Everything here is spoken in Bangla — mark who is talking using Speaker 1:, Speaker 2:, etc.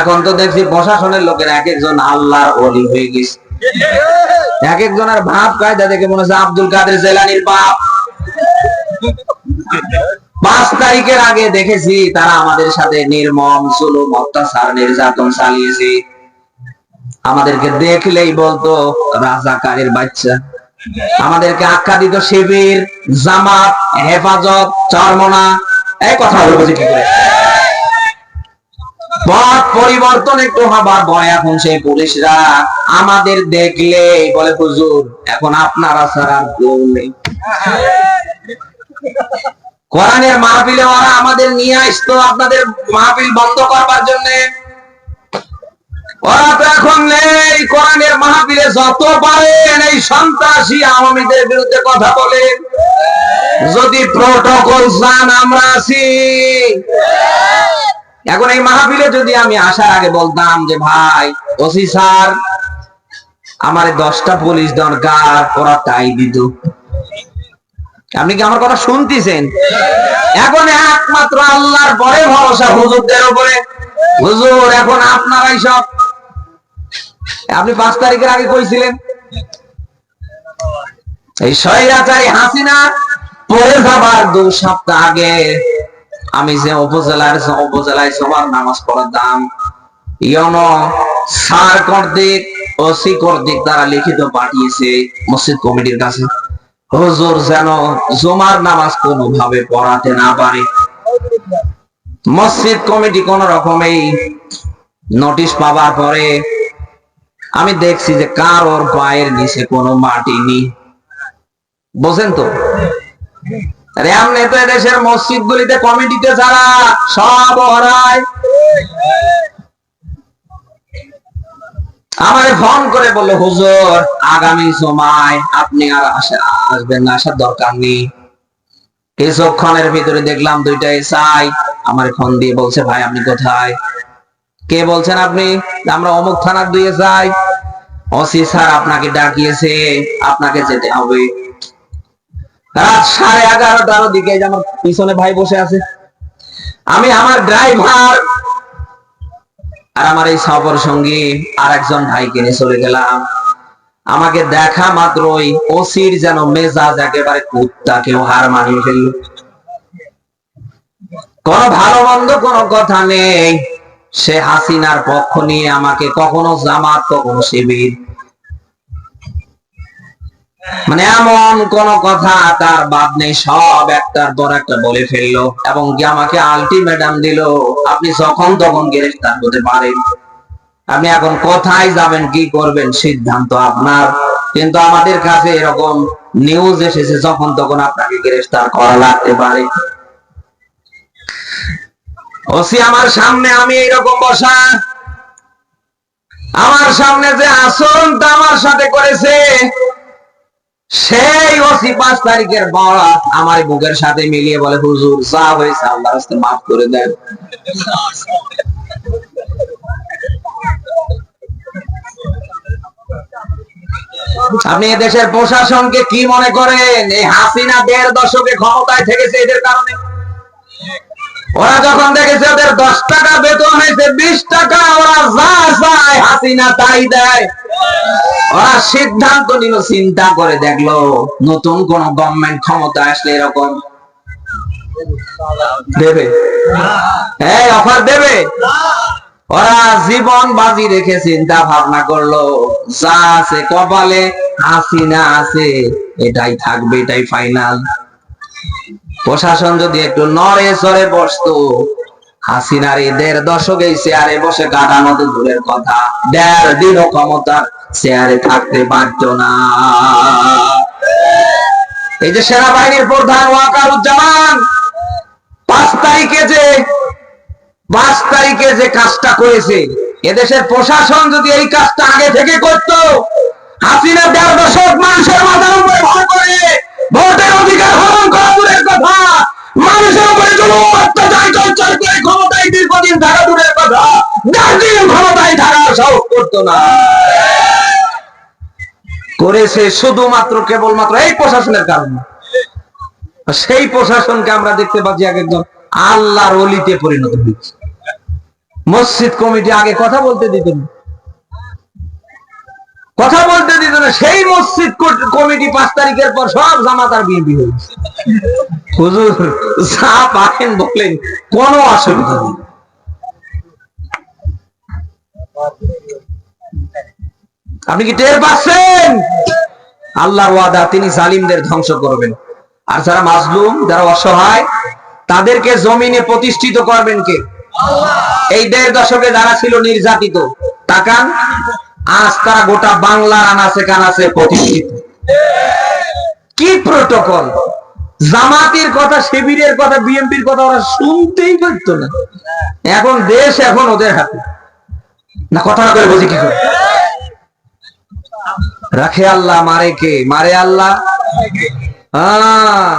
Speaker 1: এখন তো দেখছি প্রশাসনের লোকের এক একজন আল্লাহর অলি হয়ে গেছে। এক একজনের ভাব কায়দা দেখে মনে হচ্ছে আব্দুল কাদের জেলানির বাপ। পাঁচ তারিখের আগে দেখেছি তারা আমাদের সাথে নির্মম, জুলুম, অত্যাচার, নির্যাতন চালিয়েছে। আমাদেরকে দেখলেই বলতো, রাজাকারের বাচ্চা। আমাদেরকে আখ্যা দিত শিবির, জামাত, হেফাজত, চরমনা। এই কথা বলব কি করে? পথ পরিবর্তন একটু হবার ভয় এখন সেই পুলিশরা। আমাদের দেখলে বলে, হুজুর, এখন আপনারা ছাড়া আর কেউ নেই। কোরআনের মাহফিলে ওরা আমাদের নিয়ে আসতো, আপনাদের মাহফিল বন্ধ করবার জন্য। ওরা তো এখন নেই, কোরআনের মাহফিলে যত পারেন এই সন্ত্রাসী আওয়ামীদের বিরুদ্ধে কথা বলে। যদি প্রোটোকল চান আমরা আছি। এখন এই মাহফিলে যদি আমি আসার আগে বলতাম যে, ভাই, ওসি স্যার, আমার দশটা পুলিশ দরকার, ওরা তাই দিত। আপনি কি আমার কথা শুনতেছেন? এখন একমাত্র আল্লাহর পরে ভরসা হুজুরদের উপরে। হুজুর, এখন আপনারাই সব। আপনি পাঁচ তারিখের আগে কইছিলেন? এই স্বৈরাচারী হাসিনা পরে যাবার দু সপ্তাহ আগে আমি যে উপজেলার উপজেলায় সবার নামাজ পড়াতাম, ইয়নো সার কর্তৃক, ওসি কর্তৃক তারা লিখিত পাঠিয়েছে মসজিদ কমিটির কাছে। হুজুর যেন জুমার নামাজ কোনোভাবে পড়াতে না পারে। মসজিদ কমিটি কোন রকমেই নোটিশ পাবার পরে আমি দেখছি যে কার ওর পায়ের নিচে কোনো মাটি নেই। বোঝেন তো? এমনি তো দেশের মসজিদ গুলিতে কমিটিতে যারা সব হরায় ফোন করে বলল, হুজুর, আগামী সময় আপনি আর আসবেন আসার দরকার নেই। কিছুক্ষণের ভিতরে দেখলাম দুইটা এসআই আমার ফোন দিয়ে বলছে, ভাই, আপনি কোথায়? কে বলছেন আপনি? আমরা অমুক থানার দুই এসআই। ওসি স্যার আপনাকে ডাকিয়েছে, আপনাকে যেতে হবে। রাত সাড়ে এগারোটার দিকে আমার পিছনে ভাই বসে আছে। আমি আমার ড্রাইভার আর আমার এই সফর সঙ্গী আর একজন ভাইকে নিয়ে চলে গেলাম। আমাকে দেখা মাত্রই ওসির যেন মেজাজ একেবারে কুত্তা, কেউ হার মানিয়ে ফেলল। কোন ভালো মন্দ কোন কথা নেই। সে হাসিনার পক্ষ নিয়ে আমাকে কখনো জামাত, কখনো শিবির মানে এমন কোন কথা তার বাদ নেই, সব একটার পর একটা বলে ফেলল এবং কি আমাকে আলটিমেটাম দিল, আপনি যখন তখন গ্রেফতার হতে পারেন। আপনি এখন কোথায় যাবেন, কি করবেন, সিদ্ধান্ত আপনার। কিন্তু আমাদের কাছে এরকম নিউজ এসেছে, যখন তখন আপনাকে গ্রেফতার করা লাগতে পারে। ওসি, আমার সামনে আমি এইরকম বসা। আমার সামনে যে আসনটা আমার সাথে করেছে সেই ওসি পাঁচ তারিখের বরাত আমার বুকের সাথে মিলিয়ে বলে, হুজুর, যা হয়েছে আল্লাহ রাস্তে মাফ করে দেন। আপনি দেশের প্রশাসনকে কি মনে করেন? এই হাসিনা দেড় দশকে ক্ষমতায় থেকেছে এদের কারণে। ওরা যখন দেখেছে ওদের দশ টাকা বেতন হয়েছে, বিশ টাকা, ওরা যা তাই দেয়। ওরা সিদ্ধান্ত নিল, চিন্তা করে দেখল নতুন কোন গভর্নমেন্ট ক্ষমতা আসলে এরকম। দেবে? অফার দেবে? ওরা জীবন বাজি রেখে চিন্তা ভাবনা করল, যা আছে কপালে আসি না আছে, এটাই থাকবে, এটাই ফাইনাল প্রশাসন যদি একটু নড়ে সরে বসতো হাসিনার এই দেড় দশক চেয়ারে বসে কাটানো তো দূরের কথা। দেড় দিনও ক্ষমতার চেয়ারে থাকতে পারতো না। এই যে সেনাবাহিনীর প্রধান ওয়াকারুজ্জামান, পাঁচ তারিখে যে, পাঁচ তারিখে যে কাজটা করেছে, এদেশের প্রশাসন যদি এই কাজটা আগে থেকে করত, হাসিনা দেড় দশক মানুষের মাথার উপরে ভর করে, ভোটের অধিকার না। করেছে শুধুমাত্র কেবলমাত্র এই প্রশাসনের কারণে। সেই প্রশাসনকে আমরা দেখতে পাচ্ছি এক একজন আল্লাহর অলিতে পরিণত হয়েছে। মসজিদ কমিটি আগে কথা বলতে দিত না। কথা বলতে দিত না, সেই মসজিদ কমিটি পাঁচ তারিখের পর সব জামাত আর বিএনপি হয়েছে হুজুর যা পারেন বলেন কোনো অসুবিধা নেই। আপনি কি টের পাচ্ছেন? আল্লাহর ওয়াদা, তিনি জালিমদের ধ্বংস করবেন। আর যারা মাজলুম, যারা অসহায়, তাদেরকে জমিনে প্রতিষ্ঠিত করবেন কে? এই দেড় দশকে যারা ছিল নির্যাতিত, তাকান, আজ তারা গোটা বাংলার আনাচে কানাচে প্রতিষ্ঠিত। কি প্রোটোকল জামাতের কথা, শিবিরের কথা, বিএনপির কথা ওরা শুনতেই পারতো না। এখন দেশ এখন ওদের হাতে। না, কথা না করে বুঝি কি করে? রাখে আল্লাহ মারে কে? মারে আল্লাহ? হ্যাঁ